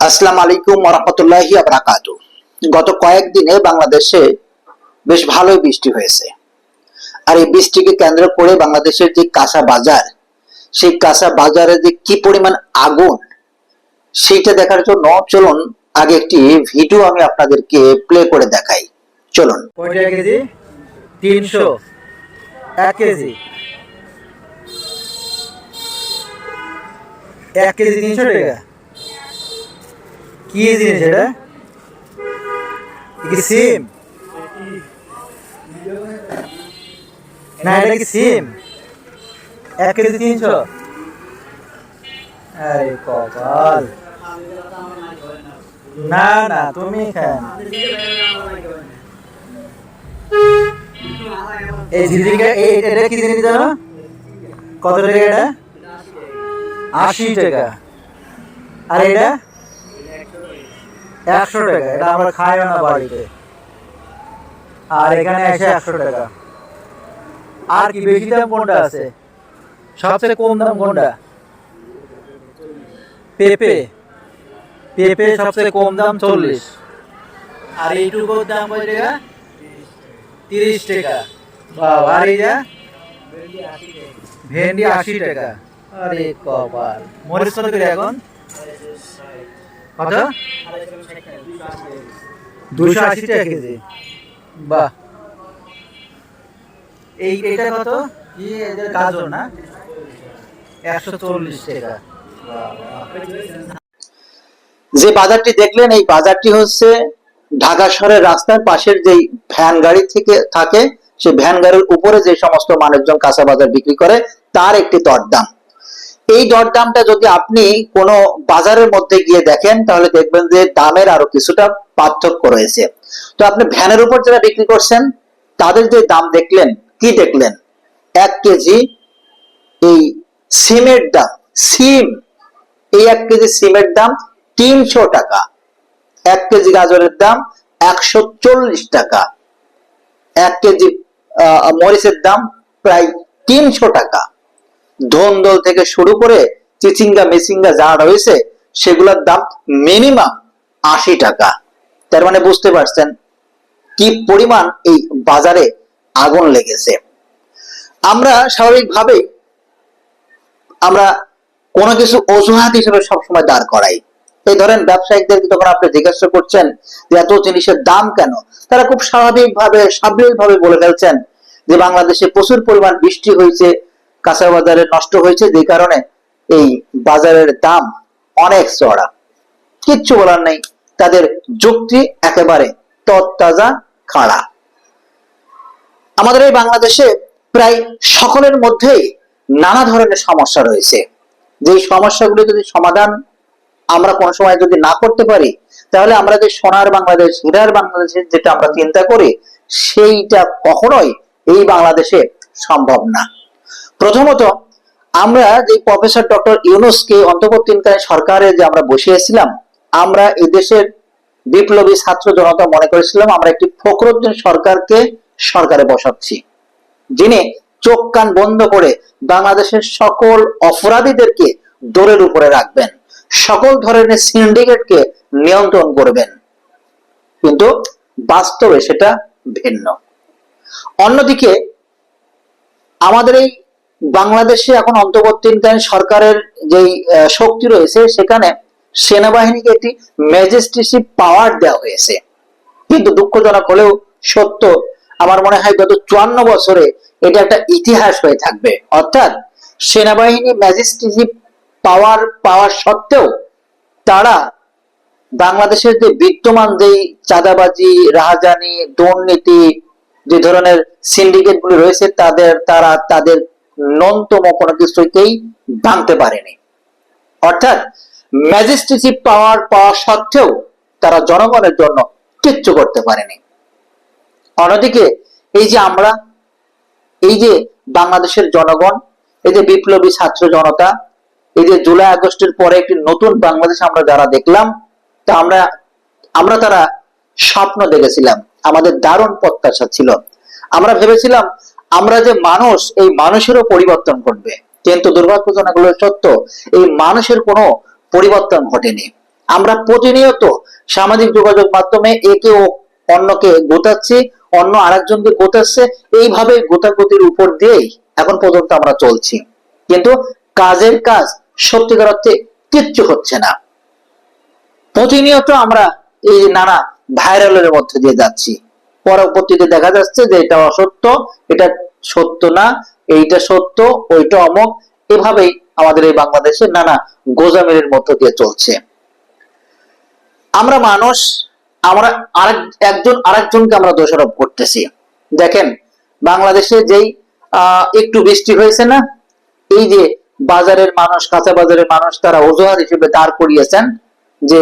আসসালামু আলাইকুম রহমতুল্লাহি আবরাকাত গত কয়েকদিনে বাংলাদেশে বেশ ভালোই বৃষ্টি হয়েছে। আর এই বৃষ্টিকে কেন্দ্র করে বাংলাদেশের যে কাঁচা বাজার, সেই কাঁচা বাজারে যে কি পরিমাণ আগুন, সেইটা দেখার জন্য চলুন, আগে একটি ভিডিও আমি আপনাদেরকে প্লে করে দেখাই। চলুন। তিনশো। এক কেজি। এক কেজি তিনশো টাকা। কি জিনিস এটা? কি সিম? না এটা কি সিম? এক কেজি তিনশো। আরে কপাল। না না তুমি খান এই এই এটা কি জিনিস জানো? কত টাকা এটা? আশি টাকা। আর এটা? একশো টাকা, এটা আমরা খাইও না বাড়িতে। আর এখানে এসে একশো টাকা। আর কি বেশি দাম কোনটা আছে? সবচেয়ে কম দাম কোনটা? পেঁপে। পেঁপে সবচেয়ে কম দাম চল্লিশ। আর এইটুকুর দাম কয় টাকা? তিরিশ টাকা। আর এই যা? ভেন্ডি আশি টাকা। আরে কপাল। মরিচ কত এখন? কত? দুশো আশি টাকা কেজি। বাহ। এই এটা কত? কি এদের গাজর না? একশো চল্লিশ টাকা। যে বাজারটি দেখলেন এই বাজারটি হচ্ছে ঢাকা শহরের রাস্তার পাশের যেই ভ্যান গাড়ি থেকে থাকে সেই ভ্যান গাড়ির উপরে যে সমস্ত মানুষজন কাঁচা বাজার বিক্রি করে তার একটি দরদাম। এই দরদামটা যদি আপনি কোনো বাজারের মধ্যে গিয়ে দেখেন, তাহলে দেখবেন যে দামের আরও কিছুটা পার্থক্য রয়েছে। তো আপনি ভ্যানের উপর যারা বিক্রি করছেন, তাদের যে দাম দেখলেন, কি দেখলেন? এক কেজি এই সিমের দাম, সিম, এই এক কেজি সিমের দাম তিনশো টাকা। এক কেজি গাজরের দাম একশো চল্লিশ টাকা। এক কেজি মরিচের দাম প্রায় তিনশো টাকা। ধন্দল থেকে শুরু করে চিচিঙ্গা, মেচিঙ্গা যা রয়েছে, সেগুলোর দাম মিনিমাম আশি টাকা। তার মানে বুঝতে পারছেন কি পরিমাণ এই বাজারে আগুন লেগেছে। আমরা স্বাভাবিকভাবেই আমরা কোনো কিছু অজুহাত হিসেবে সবসময় দাঁড় করাই। এই ধরেন ব্যবসায়িকদের যখন আপনি জিজ্ঞাসা করছেন যে এত জিনিসের দাম কেন? তারা খুব স্বাভাবিক ভাবে সাবলীল ভাবে বলে ফেলছেন যে বাংলাদেশে প্রচুর পরিমাণ বৃষ্টি হয়েছে কাঁচা বাজারে নষ্ট হয়েছে, যে কারণে এই বাজারের দাম অনেক চড়া কিচ্ছু বলার নেই, তাদের যুক্তি একেবারে তত্তাজা খাড়া। আমাদের এই বাংলাদেশে প্রায় সকলের মধ্যেই নানা ধরনের সমস্যা রয়েছে। যে সমস্যাগুলি যদি সমাধান আমরা কোনো সময় যদি না করতে পারি, তাহলে আমরা যে সোনার বাংলাদেশ, হীরার বাংলাদেশের যেটা আমরা চিন্তা করি, সেইটা কখনোই এই বাংলাদেশে সম্ভব না। প্রথমত, আমরা যে প্রফেসর ডক্টর ইউনুসকে অন্তর্বর্তীকালীন সরকারে যে আমরা বসিয়েছিলাম, আমরা এই দেশের বিপ্লবী ছাত্র জনতা মনে করেছিলাম, আমরা একটি ফখরুদ্দিন সরকারকে সরকারে বসাচ্ছি, যিনি চোখ কান বন্ধ করে বাংলাদেশের সকল অপরাধীদেরকে দৌড়ের উপরে রাখবেন, সকল ধরনের সিন্ডিকেটকে নিয়ন্ত্রণ করবেন। কিন্তু বাস্তবে সেটা ভিন্ন। অন্যদিকে, আমাদের এই বাংলাদেশে এখন অন্তর্বর্তীকালীন সরকারের যেই শক্তি রয়েছে, সেখানে সেনাবাহিনীকে একটি ম্যাজিস্ট্রেসি পাওয়ার দেওয়া হয়েছে। কিন্তু দুঃখজনক হলেও সত্য, আমার মনে হয় গত চুয়ান্ন বছরে এটা একটা ইতিহাস হয়ে থাকবে। অর্থাৎ সেনাবাহিনী ম্যাজিস্ট্রেসি পাওয়ার পাওয়ার সত্ত্বেও তারা বাংলাদেশের যে বিদ্যমান যে চাঁদাবাজি, রাহাজানি, দুর্নীতি যে ধরনের সিন্ডিকেট গুলি রয়েছে, তাদের, তারা, তাদের ন্যূনতম কোনো কিছুকেই ভাঙতে পারেনি। অর্থাৎ ম্যাজিস্ট্রেসি পাওয়ার পাওয়া সত্ত্বেও তারা জনগণের জন্য কিচ্ছু করতে পারেনি। অন্যদিকে এই যে আমরা, এই যে বাংলাদেশের জনগণ, এই যে বিপ্লবী ছাত্র জনতা, এই যে জুলাই আগস্টের পরে একটি নতুন বাংলাদেশ আমরা যারা দেখলাম, তা আমরা আমরা তারা স্বপ্ন দেখেছিলাম। আমাদের দারুণ প্রত্যাশা ছিল। আমরা ভেবেছিলাম আমরা যে মানুষ, এই মানুষেরও পরিবর্তন ঘটবে। কিন্তু দুর্ভাগ্যজনক হলো সত্য, এই মানুষের কোনো পরিবর্তন ঘটেনি। আমরা প্রতিনিয়ত সামাজিক যোগাযোগ মাধ্যমে একে অন্যকে গোতাচ্ছি অন্য আরেকজনকে গোতাচ্ছে এইভাবে গোতাগতির উপর দিয়েই এখন পর্যন্ত আমরা চলছি। কিন্তু কাজের কাজ সত্যিকার অর্থে কিচ্ছু হচ্ছে না। প্রতিনিয়ত আমরা এই নানা ভাইরালের মধ্যে দিয়ে যাচ্ছি। পরবর্তীতে দেখা যাচ্ছে যে এটা অসত্য, এটা সত্য না, এইটা সত্য, ওইটা অমক এভাবেই আমাদের এই বাংলাদেশে নানা গোজামিলের মধ্য দিয়ে চলছে। আমরা মানুষ, আমরা আরেক, একজন আরেকজনকে আমরা দোষারোপ করতেছি। দেখেন, বাংলাদেশে যেই একটু বৃষ্টি হয়েছে না, এই যে বাজারের মানুষ, কাঁচা বাজারের মানুষ, তারা অজুহাত হিসেবে দাঁড় করিয়েছেন যে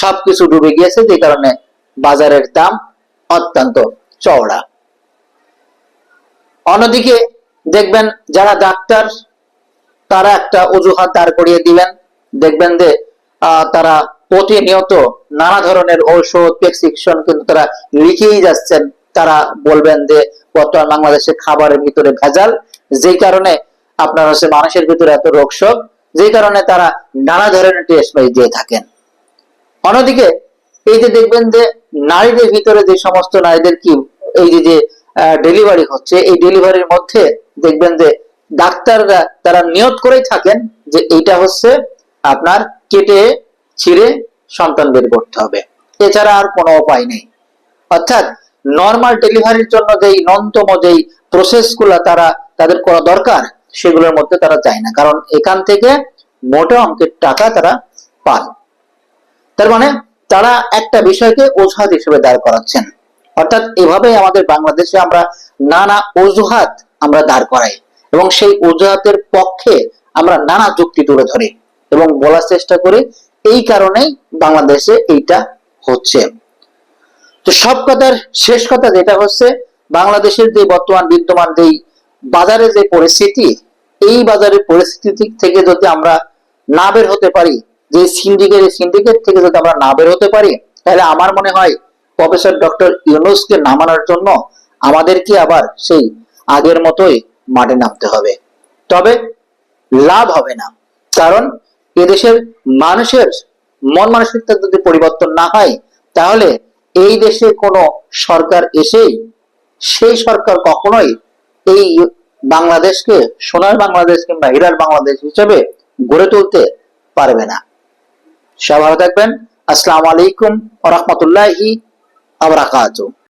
সবকিছু ডুবে গিয়েছে, যে কারণে বাজারের দাম অত্যন্ত চওড়া। অন্যদিকে দেখবেন যারা ডাক্তার, তারা একটা অজুহাত দাঁড় করিয়ে দিবেন। দেখবেন যে তারা প্রতিনিয়ত নানা ধরনের ঔষধ, প্রেসক্রিপশন কিন্তু তারা লিখেই যাচ্ছেন। তারা বলবেন যে, বর্তমান বাংলাদেশে খাবারের ভিতরে ভেজাল, যেই কারণে আপনার হচ্ছে মানুষের ভিতরে এত রোগ শোক, যেই কারণে তারা নানা ধরনের টেস্ট দিয়ে থাকেন। অন্যদিকে এই যে দেখবেন যে নারীদের ভিতরে যে সমস্ত নারীদের কি, এই যে ডেলিভারি হচ্ছে, এই ডেলিভারির মধ্যে দেখবেন যে ডাক্তাররা তারা নিয়ত করেই থাকেন যে এইটা হচ্ছে আপনার কেটে ছিঁড়ে সন্তান বের করতে হবে। এছাড়া আর কোনো উপায় নেই। অর্থাৎ নর্মাল ডেলিভারির জন্য যেই ন্যূনতম যেই প্রসেস তারা, তাদের করা দরকার, সেগুলোর মধ্যে তারা চায় না। কারণ এখান থেকে মোটা অঙ্কের টাকা তারা পান। তার মানে তারা একটা বিষয়কে অজুহাত হিসেবে দাঁড় করাচ্ছেন। অর্থাৎ এভাবে আমাদের বাংলাদেশে আমরা নানা অজুহাত আমরা দাঁড় করাই এবং সেই অজুহাতের পক্ষে আমরা নানা যুক্তি তুলে ধরি এবং বলার চেষ্টা করি, এই কারণেই বাংলাদেশে এইটা হচ্ছে। তো সব কথার শেষ কথা যেটা হচ্ছে, বাংলাদেশের যে বর্তমান বিদ্যমান যেই বাজারে যে পরিস্থিতি, এই বাজারের পরিস্থিতি থেকে যদি আমরা না বের হতে পারি যে সিন্ডিকেট সিন্ডিকেট থেকে যদি আমরা না বের হতে পারি, তাহলে আমার মনে হয় প্রফেসর ডক্টর ইউনুসকে নামানোর জন্য আমাদেরকে আবার সেই আগের মতোই মাঠে নামতে হবে। তবে লাভ হবে না। কারণ এদেশের মানুষের মন মানসিকতা যদি পরিবর্তন না হয়, তাহলে এই দেশে কোনো সরকার এসেই, সেই সরকার কখনোই এই বাংলাদেশকে সোনার বাংলাদেশ কিংবা হীরার বাংলাদেশ হিসেবে গড়ে তুলতে পারবে না। সবাই ভালো থাকবেন। আসসালামু আলাইকুম রহমতুল্লাহি আবরাকাতুহ